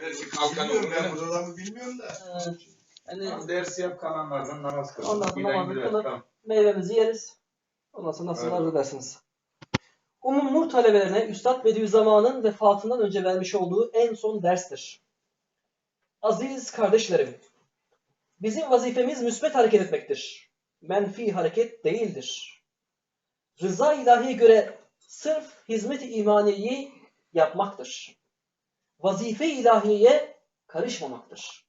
Belki kalkan Bilmiyorum olur. ben burada mı bilmiyorum da. Ee, hani Ders yap kalanlardan namaz kıl. Ondan sonra Giden namazı gider, kılıp- tamam. meyvemizi yeriz. Ondan sonra nasıl Evet. arzu edersiniz. Umum Nur talebelerine Üstad Bediüzzaman'ın vefatından önce vermiş olduğu en son derstir. Aziz kardeşlerim, bizim vazifemiz müsbet hareket etmektir. Menfi hareket değildir. Rıza ilahiye göre sırf hizmet-i imaniyeyi yapmaktır. Vazife ilahiyeye karışmamaktır.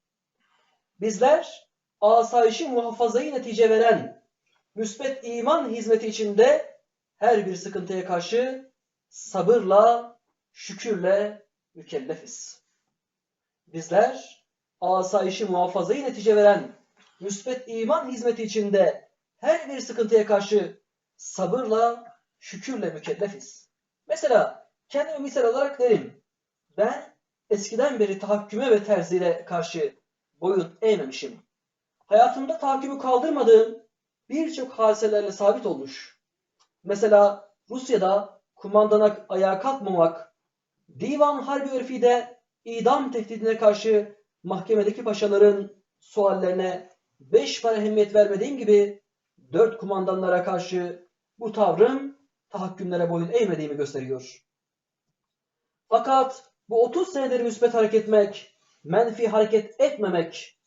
Bizler asayişi muhafazayı netice veren müsbet iman hizmeti içinde her bir sıkıntıya karşı sabırla, şükürle mükellefiz. Bizler asayişi muhafazayı netice veren müsbet iman hizmeti içinde her bir sıkıntıya karşı sabırla, şükürle mükellefiz. Mesela kendimi misal olarak derim. Ben eskiden beri tahakküme ve terzile karşı boyun eğmemişim. Hayatımda tahakkümü kaldırmadığım birçok hadiselerle sabit olmuş. Mesela Rusya'da kumandana ayağa kalkmamak, divan harbi örfide idam tehdidine karşı mahkemedeki paşaların suallerine beş para ehemmiyet vermediğim gibi dört kumandanlara karşı bu tavrım tahakkümlere boyun eğmediğimi gösteriyor. Fakat bu 30 senedir müsbet hareket etmek, menfi hareket etmemek,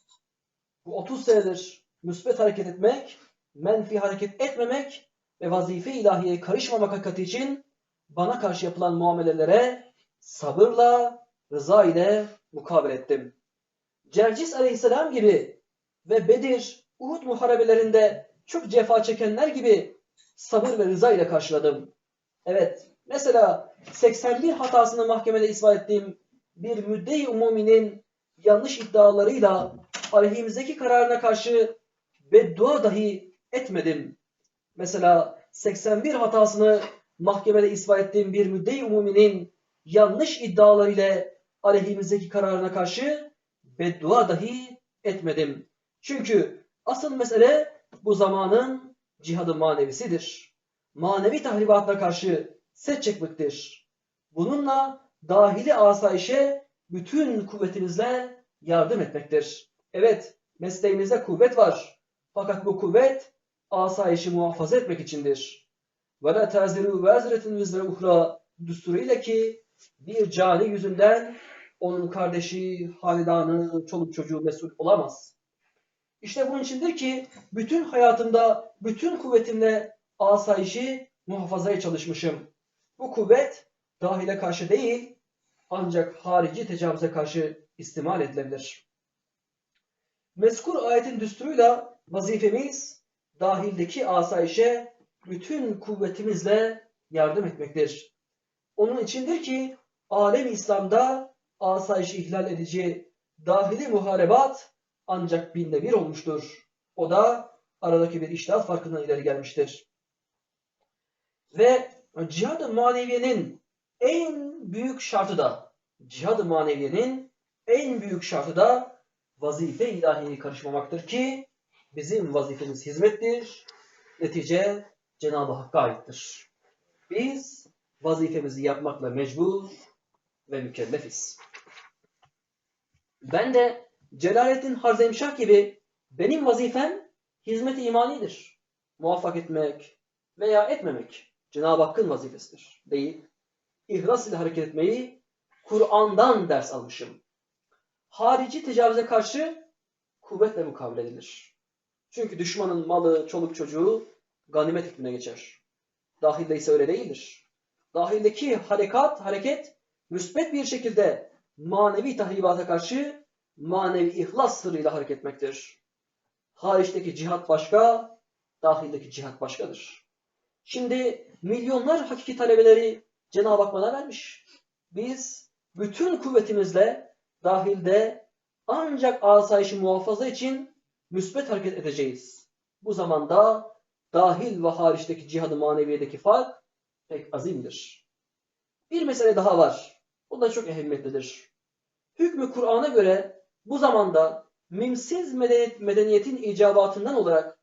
bu 30 senedir müsbet hareket etmek, menfi hareket etmemek ve vazife ilahiyeye karışmamak hakikati için bana karşı yapılan muamelelere sabırla, rıza ile mukabele ettim. Cercis aleyhisselam gibi ve Bedir, Uhud muharebelerinde çok cefa çekenler gibi sabır ve rıza ile karşıladım. Evet, mesela 81 hatasını mahkemede ispat ettiğim bir müdde-i umuminin yanlış iddialarıyla aleyhimizdeki kararına karşı beddua dahi etmedim. Mesela 81 hatasını mahkemede ispat ettiğim bir müdde-i umuminin yanlış iddiaları ile aleyhimizdeki kararına karşı beddua dahi etmedim. Çünkü asıl mesele bu zamanın cihadı manevisidir. Manevi tahribatına karşı set çekmektir. Bununla dahili asayişe bütün kuvvetinizle yardım etmektir. Evet, mesleğimizde kuvvet var. Fakat bu kuvvet asayişi muhafaza etmek içindir. Ve la taziru vaziretin vizre uhra düsturuyla ki bir cani yüzünden onun kardeşi, hanedanı, çoluk çocuğu mesul olamaz. İşte bunun içindir ki bütün hayatımda, bütün kuvvetimle asayişi muhafazaya çalışmışım. Bu kuvvet dahile karşı değil, ancak harici tecavüze karşı istimal edilebilir. Meskur ayetin düsturuyla vazifemiz dahildeki asayişe bütün kuvvetimizle yardım etmektir. Onun içindir ki alem İslam'da asayişi ihlal edici dahili muharebat ancak binde bir olmuştur. O da aradaki bir iştahat farkından ileri gelmiştir. Ve cihad-ı maneviyenin en büyük şartı da cihad-ı maneviyenin en büyük şartı da vazife ilahiye karışmamaktır ki bizim vazifemiz hizmettir. Netice Cenab-ı Hakk'a aittir. Biz vazifemizi yapmakla mecbur ve mükellefiz. Ben de Celaleddin Harzemşah gibi benim vazifem hizmet-i imanidir. Muvaffak etmek veya etmemek Cenab-ı Hakk'ın vazifesidir. Değil. İhlas ile hareket etmeyi Kur'an'dan ders almışım. Harici tecavüze karşı kuvvetle mukabele edilir. Çünkü düşmanın malı, çoluk çocuğu ganimet hükmüne geçer. Dahilde ise öyle değildir. Dahildeki harekat, hareket müsbet bir şekilde manevi tahribata karşı manevi ihlas sırrıyla hareket etmektir. Hariçteki cihat başka, dahildeki cihat başkadır. Şimdi milyonlar hakiki talebeleri Cenab-ı Hak bana vermiş. Biz bütün kuvvetimizle dahilde ancak asayişi muhafaza için müsbet hareket edeceğiz. Bu zamanda dahil ve hariçteki cihadı maneviyedeki fark pek azimdir. Bir mesele daha var. Bu da çok ehemmiyetlidir. Hükmü Kur'an'a göre bu zamanda mimsiz medeniyet, medeniyetin icabatından olarak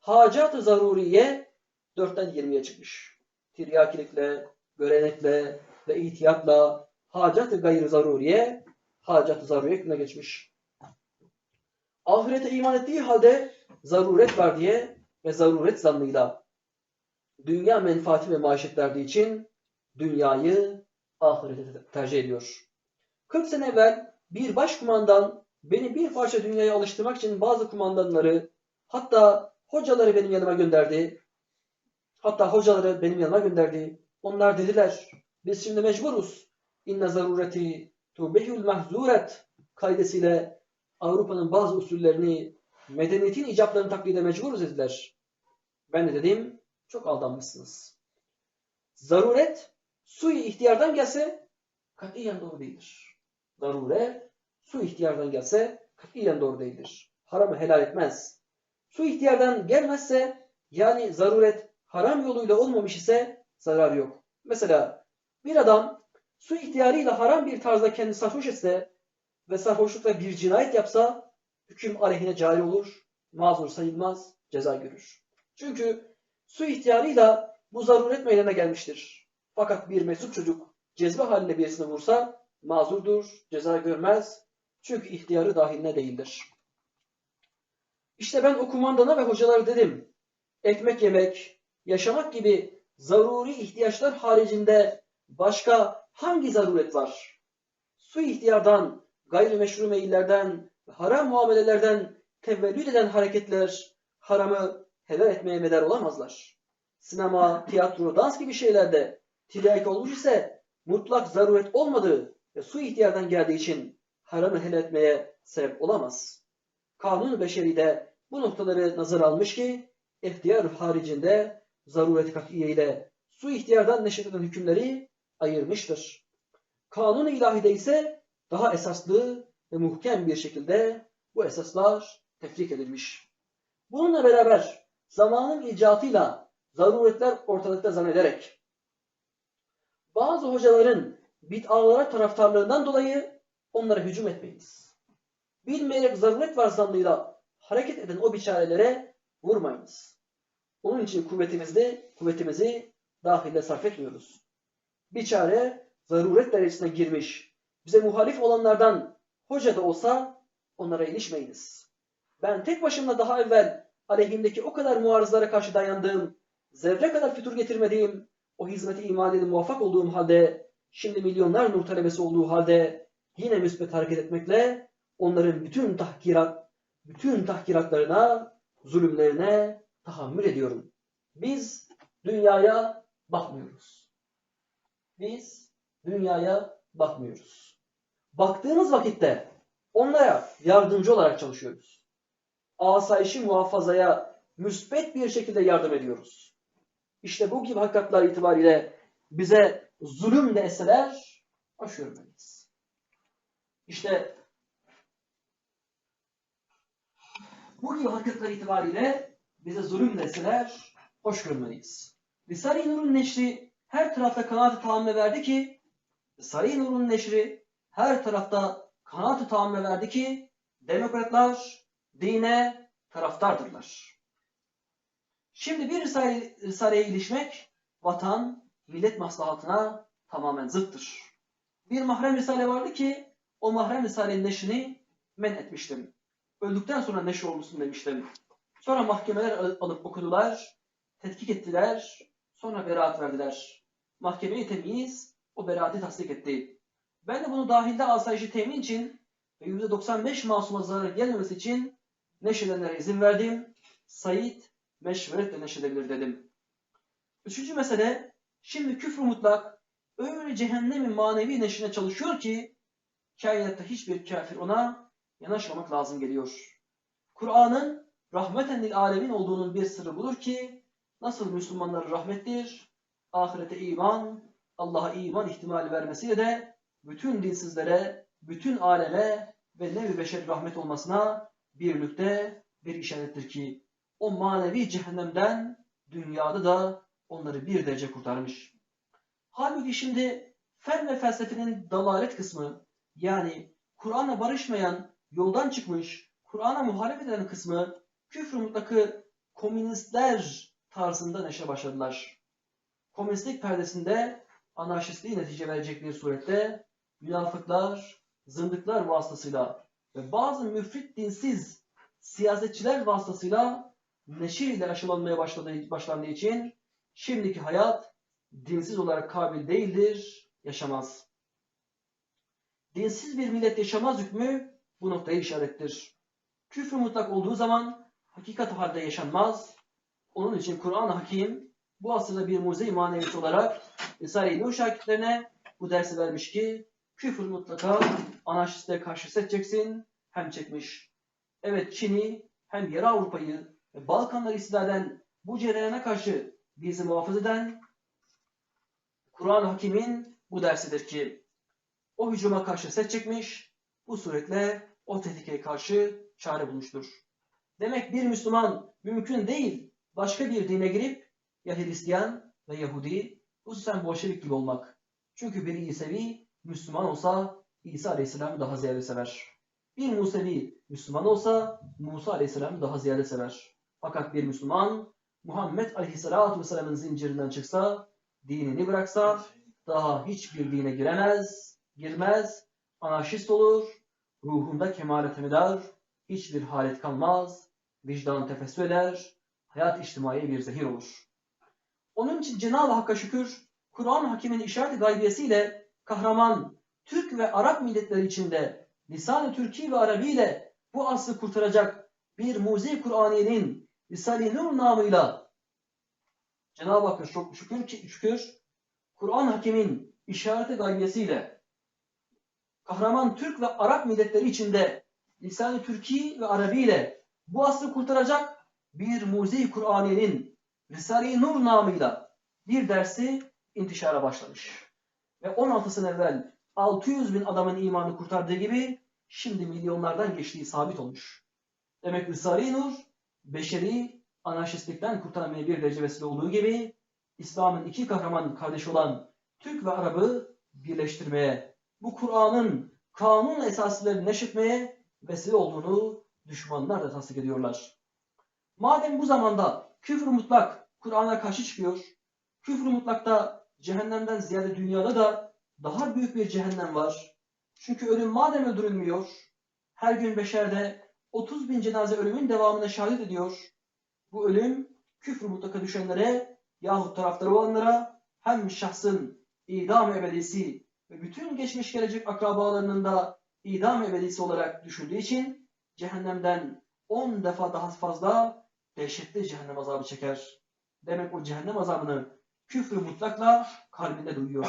hacat-ı zaruriye 4'ten 20'ye çıkmış. Tiryakilikle, görenekle ve ihtiyatla hacat-ı gayr zaruriye hacat-ı zaruriyetine geçmiş. Ahirete iman ettiği halde zaruret var diye ve zaruret zannıyla dünya menfaati ve maaşet verdiği için dünyayı ahirete tercih ediyor. 40 sene evvel bir başkumandan beni bir parça dünyaya alıştırmak için bazı kumandanları hatta hocaları benim yanıma gönderdi. Hatta hocaları benim yanıma gönderdi. Onlar dediler biz şimdi mecburuz. İnne zarureti tubihul mahzuret kaidesiyle Avrupa'nın bazı usullerini medeniyetin icaplarını taklide mecburuz dediler. Ben de dedim çok aldanmışsınız. Zaruret suyu ihtiyardan gelse katiyen doğru değildir. Zaruret su ihtiyardan gelse katiyen doğru değildir. Haramı helal etmez. Su ihtiyardan gelmezse yani zaruret haram yoluyla olmamış ise zarar yok. Mesela bir adam su ihtiyarıyla haram bir tarzda kendini sarhoş etse ve sarhoşlukla bir cinayet yapsa hüküm aleyhine cari olur, mazur sayılmaz, ceza görür. Çünkü su ihtiyarıyla bu zaruret meydana gelmiştir. Fakat bir mesut çocuk cezbe haline birisini vursa mazurdur, ceza görmez. Çünkü ihtiyarı dahiline değildir. İşte ben o kumandana ve hocalara dedim. Ekmek yemek, yaşamak gibi zaruri ihtiyaçlar haricinde başka hangi zaruret var? Su ihtiyardan, gayrimeşru meyillerden, haram muamelelerden tevellüt eden hareketler haramı helal etmeye medar olamazlar. Sinema, tiyatro, dans gibi şeylerde tilaik olmuş ise mutlak zaruret olmadığı ve su ihtiyardan geldiği için haramı helal etmeye sebep olamaz. Kanun beşeri de bu noktaları nazar almış ki ihtiyar haricinde zaruret katiye ile su ihtiyardan neşredilen hükümleri ayırmıştır. Kanun-u ilahide ise daha esaslı ve muhkem bir şekilde bu esaslar tefrik edilmiş. Bununla beraber zamanın icatıyla zaruretler ortalıkta zannederek bazı hocaların bid'alara taraftarlığından dolayı onlara hücum etmeyiniz. Bilmeyerek zaruret var zannıyla hareket eden o biçarelere vurmayınız. Onun için kuvvetimizi, kuvvetimizi dahille sarf etmiyoruz. Biçare zaruret derecesine girmiş, bize muhalif olanlardan hoca da olsa onlara ilişmeyiniz. Ben tek başımla daha evvel aleyhimdeki o kadar muarızlara karşı dayandığım, zerre kadar fütur getirmediğim, o hizmeti iman edip muvaffak olduğum halde, şimdi milyonlar nur talebesi olduğu halde yine müsbet hareket etmekle onların bütün tahkirat, bütün tahkiratlarına, zulümlerine tahammül ediyorum. Biz dünyaya bakmıyoruz. Biz dünyaya bakmıyoruz. Baktığımız vakitte onlara yardımcı olarak çalışıyoruz. Asayişi muhafazaya müsbet bir şekilde yardım ediyoruz. İşte bu gibi hakikatler itibariyle bize zulüm de hoş görmeliyiz. İşte bu gibi hakikatler itibariyle bize zulüm de eseler hoş görmeliyiz. Risale-i Nur'un neşri her tarafta kanaat-ı tahamme verdi ki Risale-i Nur'un neşri her tarafta kanaat-ı tahamme verdi ki demokratlar dine taraftardırlar. Şimdi bir risale, risaleye ilişmek vatan, millet maslahatına tamamen zıttır. Bir mahrem risale vardı ki o mahrem risalenin neşrini men etmiştim. Öldükten sonra neşr olmuşsun demiştim. Sonra mahkemeler al- alıp okudular, tetkik ettiler, sonra beraat verdiler. Mahkeme-i temyiz o beraati tasdik etti. Ben de bunu dahilde asayişi temin için ve %95 masuma zarar gelmemesi için neşredenlere izin verdim. Said meşveretle neşredebilir dedim. Üçüncü mesele, şimdi küfrü mutlak öyle cehennemin manevi neşrine çalışıyor ki kainatta hiçbir kafir ona yanaşmamak lazım geliyor. Kur'an'ın rahmeten lil alemin olduğunun bir sırrı budur ki nasıl Müslümanlara rahmettir, ahirete iman, Allah'a iman ihtimali vermesiyle de bütün dinsizlere, bütün aleme ve nevi beşer rahmet olmasına bir nükte, bir işarettir ki o manevi cehennemden dünyada da onları bir derece kurtarmış. Halbuki şimdi fen ve felsefenin dalalet kısmı yani Kur'an'la barışmayan, yoldan çıkmış, Kur'an'a muhalefet eden kısmı küfrü mutlakı komünistler tarzında neşe başladılar. Komünistlik perdesinde anarşistliği netice verecek bir surette münafıklar, zındıklar vasıtasıyla ve bazı müfrit dinsiz siyasetçiler vasıtasıyla neşir ile aşılanmaya başladığı, başlandığı için şimdiki hayat dinsiz olarak kabil değildir, yaşamaz. Dinsiz bir millet yaşamaz hükmü bu noktaya işarettir. Küfür mutlak olduğu zaman hakikat halde yaşanmaz. Onun için Kur'an-ı Hakim bu asırda bir muze-i maneviyesi olarak Risale-i Nur bu dersi vermiş ki küfür mutlaka anarşistlere karşı seçeceksin hem çekmiş. Evet Çin'i hem yarı Avrupa'yı ve Balkanları istila bu cereyana karşı bizi muhafaza eden Kur'an-ı Hakim'in bu dersidir ki o hücuma karşı set çekmiş, bu suretle o tehlikeye karşı çare bulmuştur. Demek bir Müslüman mümkün değil başka bir dine girip ya Hristiyan ve Yahudi, hususen Bolşevik gibi olmak. Çünkü bir İsevi Müslüman olsa İsa Aleyhisselam'ı daha ziyade sever. Bir Musevi Müslüman olsa Musa Aleyhisselam'ı daha ziyade sever. Fakat bir Müslüman Muhammed Aleyhisselatü Vesselam'ın zincirinden çıksa, dinini bıraksa daha hiçbir dine giremez, girmez, anarşist olur, ruhunda kemalet eder, hiçbir halet kalmaz, vicdan tefessü eder, hayat içtimai bir zehir olur. Onun için Cenab-ı Hakk'a şükür, Kur'an Hakim'in işaret gaybiyesiyle kahraman Türk ve Arap milletleri içinde lisan-ı Türki ve Arabi ile bu asrı kurtaracak bir muzi Kur'aniyenin Risale-i Nur namıyla Cenab-ı Hakk'a çok şükür ki şükür Kur'an Hakim'in işareti gaybiyesiyle kahraman Türk ve Arap milletleri içinde lisan-ı Türki ve Arabi ile bu asrı kurtaracak bir muzi Kur'aniyenin Risale-i Nur namıyla bir dersi intişara başlamış. Ve 16 sene evvel 600 bin adamın imanı kurtardığı gibi şimdi milyonlardan geçtiği sabit olmuş. Demek Risale-i Nur beşeri anarşistlikten kurtarmaya bir derece vesile olduğu gibi İslam'ın iki kahraman kardeşi olan Türk ve Arap'ı birleştirmeye, bu Kur'an'ın kanun esaslarını neşretmeye vesile olduğunu düşmanlar da tasdik ediyorlar. Madem bu zamanda küfür mutlak Kur'an'a karşı çıkıyor, küfür mutlakta cehennemden ziyade dünyada da daha büyük bir cehennem var. Çünkü ölüm madem öldürülmüyor, her gün beşerde 30 bin cenaze ölümün devamına şahit ediyor. Bu ölüm küfür mutlaka düşenlere yahut taraftarı olanlara hem şahsın idam ebedisi ve bütün geçmiş gelecek akrabalarının da idam ebedisi olarak düşündüğü için cehennemden 10 defa daha fazla dehşetli cehennem azabı çeker. Demek o cehennem azabını küfrü mutlakla kalbinde duyuyor.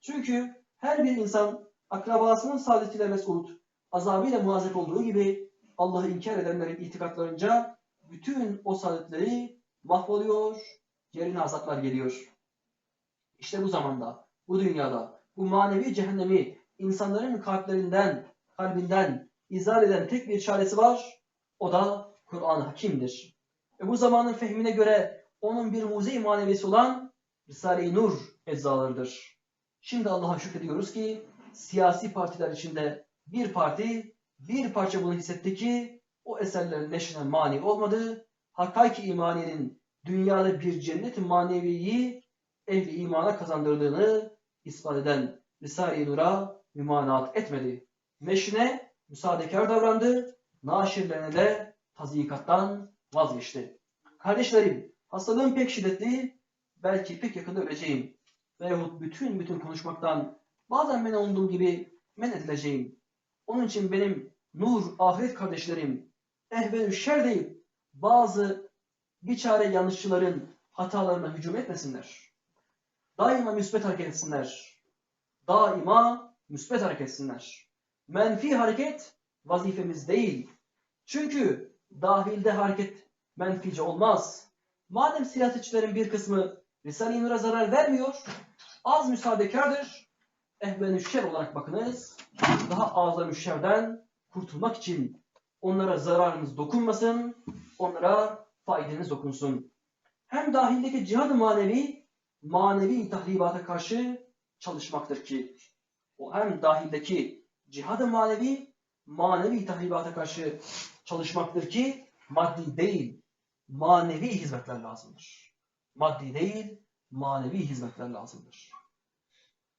Çünkü her bir insan akrabasının saadetiyle mesut, azabıyla muazzep olduğu gibi Allah'ı inkar edenlerin itikatlarınca bütün o saadetleri mahvoluyor, yerine azaplar geliyor. İşte bu zamanda, bu dünyada, bu manevi cehennemi insanların kalplerinden, kalbinden izah eden tek bir çaresi var. O da Kur'an-ı Hakim'dir. Ve bu zamanın fehmine göre onun bir muze-i manevisi olan Risale-i Nur eczalarıdır. Şimdi Allah'a şükrediyoruz ki siyasi partiler içinde bir parti bir parça bunu hissetti ki o eserlerin neşrine mani olmadı. Hakiki imaniyenin dünyada bir cennet maneviyi ehli imana kazandırdığını ispat eden Risale-i Nur'a mümanat etmedi. Meşrine müsaadekar davrandı, naşirlerine de tazikattan vazgeçti. Kardeşlerim, hastalığım pek şiddetli, belki pek yakında öleceğim. Veyahut bütün bütün konuşmaktan bazen men olduğum gibi men edileceğim. Onun için benim nur, ahiret kardeşlerim, ehven şer deyip bazı biçare yanlışçıların hatalarına hücum etmesinler. Daima müsbet hareket etsinler. Daima müsbet hareket etsinler. Menfi hareket vazifemiz değil. Çünkü dahilde hareket menfice olmaz. Madem siyasetçilerin bir kısmı Risale-i Nur'a zarar vermiyor, az müsaadekardır, ehven şer olarak bakınız, daha azam şerden kurtulmak için onlara zararınız dokunmasın, onlara faydanız dokunsun. Hem dahildeki cihad-ı manevi, manevi tahribata karşı çalışmaktır ki, o hem dahildeki cihad-ı manevi, manevi tahribata karşı çalışmaktır ki, maddi değil, manevi hizmetler lazımdır. Maddi değil, manevi hizmetler lazımdır.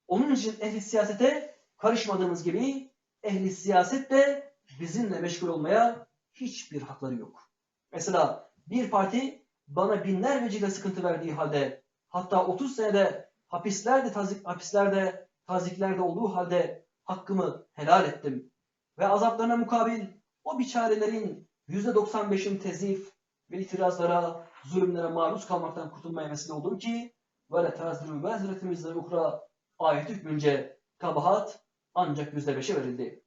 Onun için ehli siyasete karışmadığımız gibi ehli siyaset de bizimle meşgul olmaya hiçbir hakları yok. Mesela bir parti bana binler vecihle sıkıntı verdiği halde hatta 30 senede hapislerde, tazik, hapislerde, taziklerde olduğu halde hakkımı helal ettim. Ve azaplarına mukabil o biçarelerin %95'in tezif ve itirazlara, zulümlere maruz kalmaktan kurtulmaya vesile oldum ki وَلَا تَعَزْدِرُوا بَازِرَةٍ وِزْرَ ukra ayet hükmünce kabahat ancak %5'e verildi.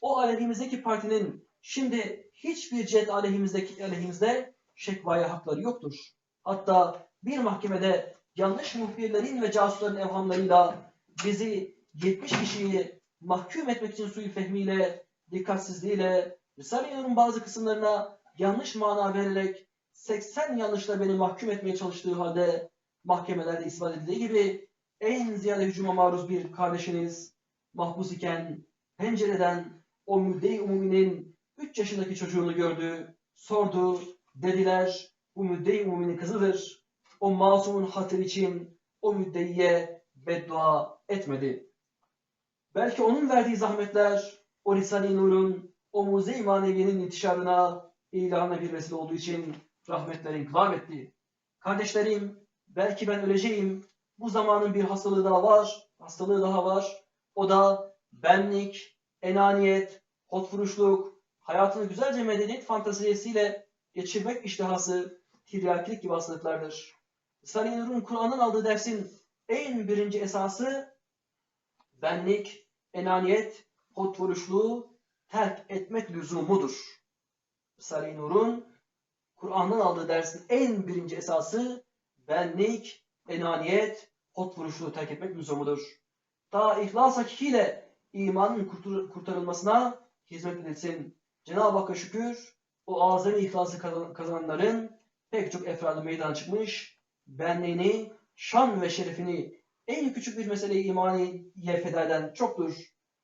O aleyhimizdeki partinin şimdi hiçbir cihet aleyhimizdeki aleyhimizde şekvaya hakları yoktur. Hatta bir mahkemede yanlış muhbirlerin ve casusların evhamlarıyla bizi 70 kişiyi mahkum etmek için suyu fehmiyle, dikkatsizliğiyle, Risale-i bazı kısımlarına yanlış mana vererek 80 yanlışla beni mahkum etmeye çalıştığı halde mahkemelerde ispat edildiği gibi en ziyade hücuma maruz bir kardeşiniz mahpus iken pencereden o müdde-i umuminin 3 yaşındaki çocuğunu gördü, sordu, dediler bu müdde-i umuminin kızıdır. O masumun hatır için o müddeiye beddua etmedi. Belki onun verdiği zahmetler o Risale-i Nur'un o muze-i maneviyenin intişarına, ilana bir vesile olduğu için rahmetler inkılap etti. Kardeşlerim, belki ben öleceğim. Bu zamanın bir hastalığı daha var, hastalığı daha var. O da benlik, enaniyet, hotfuruşluk, hayatını güzelce medeniyet fantaziyesiyle geçirmek iştihası, tiryakilik gibi hastalıklardır. Risale-i Nur'un Kur'an'ın aldığı dersin en birinci esası benlik, enaniyet, hotfuruşluğu terk etmek lüzumudur. Risale-i Nur'un Kur'an'dan aldığı dersin en birinci esası benlik, enaniyet, hot vuruşluğu terk etmek lüzumudur. Daha ihlas hakikiyle imanın kurtar- kurtarılmasına hizmet edilsin. Cenab-ı Hakk'a şükür o azami ihlası kazan- kazananların pek çok efradı meydana çıkmış, benliğini, şan ve şerefini en küçük bir meseleyi imaniye feda eden çoktur.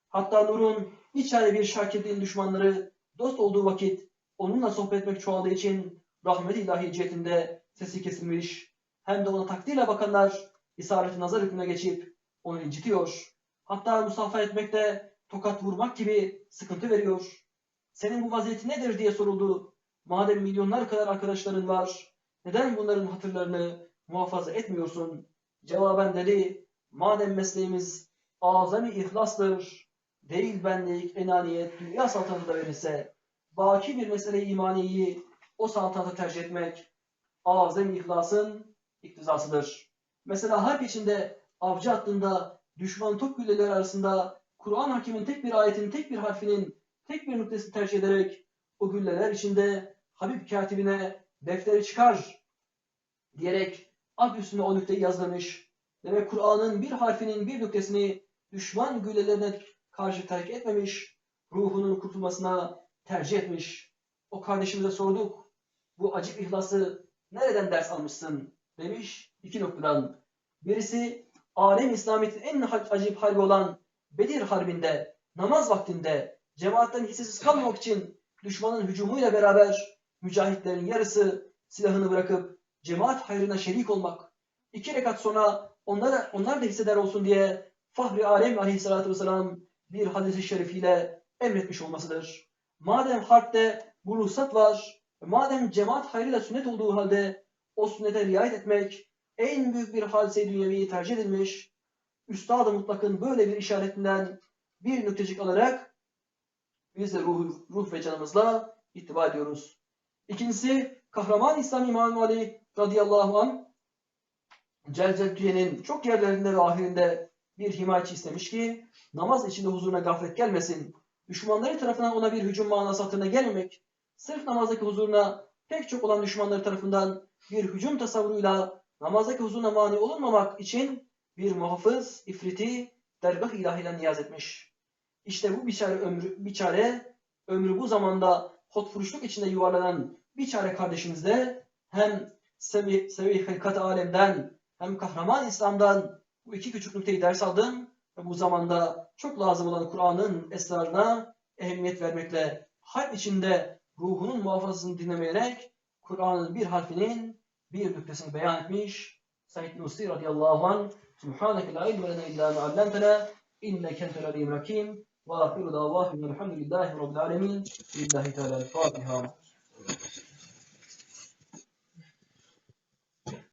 Hatta Nur'un içeride bir şakirliğin düşmanları dost olduğu vakit onunla sohbet etmek çoğaldığı için rahmet-i ilahi cihetinde sesi kesilmiş, hem de ona takdirle bakanlar isareti nazar hükmüne geçip onu incitiyor. Hatta musafa etmekte tokat vurmak gibi sıkıntı veriyor. Senin bu vaziyetin nedir diye soruldu. Madem milyonlar kadar arkadaşların var, neden bunların hatırlarını muhafaza etmiyorsun? Cevaben dedi, madem mesleğimiz azami ihlastır, değil benlik, enaniyet, dünya saltanatı da verirse, baki bir mesele imaniyi o saltanata tercih etmek, azami ihlasın iktizasıdır. Mesela harp içinde avcı hattında düşman top gülleleri arasında Kur'an hakimin tek bir ayetin, tek bir harfinin, tek bir nüktesini tercih ederek o gülleler içinde Habib katibine defteri çıkar diyerek ad üstüne o nükteyi yazdırmış. Demek Kur'an'ın bir harfinin bir nüktesini düşman güllelerine karşı terk etmemiş, ruhunun kurtulmasına tercih etmiş. O kardeşimize sorduk, bu acip ihlası nereden ders almışsın demiş iki noktadan. Birisi alem İslamiyet'in en acip harbi olan Bedir Harbi'nde namaz vaktinde cemaatten hissesiz kalmamak için düşmanın hücumuyla beraber mücahitlerin yarısı silahını bırakıp cemaat hayrına şerik olmak. İki rekat sonra onlar, onlar da hissedar olsun diye Fahri Alem aleyhissalatü vesselam bir hadisi şerifiyle emretmiş olmasıdır. Madem harpte bu ruhsat var, madem cemaat hayrıyla sünnet olduğu halde o sünnete riayet etmek en büyük bir hadise-i dünyeviyi tercih edilmiş, Üstad-ı Mutlak'ın böyle bir işaretinden bir nüktecik alarak biz de ruh, ruh ve canımızla ittiba ediyoruz. İkincisi, kahraman İslam İmam Ali radıyallahu anh Celcettiye'nin çok yerlerinde ve ahirinde bir himayeci istemiş ki namaz içinde huzuruna gaflet gelmesin. Düşmanları tarafından ona bir hücum manası hatırına gelmemek, sırf namazdaki huzuruna pek çok olan düşmanları tarafından bir hücum tasavvuruyla namazdaki huzuruna mani olunmamak için bir muhafız, ifriti, dergah ilahiyle niyaz etmiş. İşte bu biçare ömrü, biçare, ömrü bu zamanda hotfuruşluk içinde yuvarlanan biçare kardeşimiz de hem sevi, sevi alemden hem kahraman İslam'dan bu iki küçük nükteyi ders aldım ve bu zamanda çok lazım olan Kur'an'ın esrarına ehemmiyet vermekle harp içinde ruhunun muhafazasını dinlemeyerek Kur'an'ın bir harfinin bir nüktesini beyan etmiş. Said Nursi radıyallahu anh Subhaneke la ilme lena illa ma allamtena inneke entel alim hakim Ve ahiru davahum elhamdülillahi rabbil alemin. Lillahi Teala Fatiha.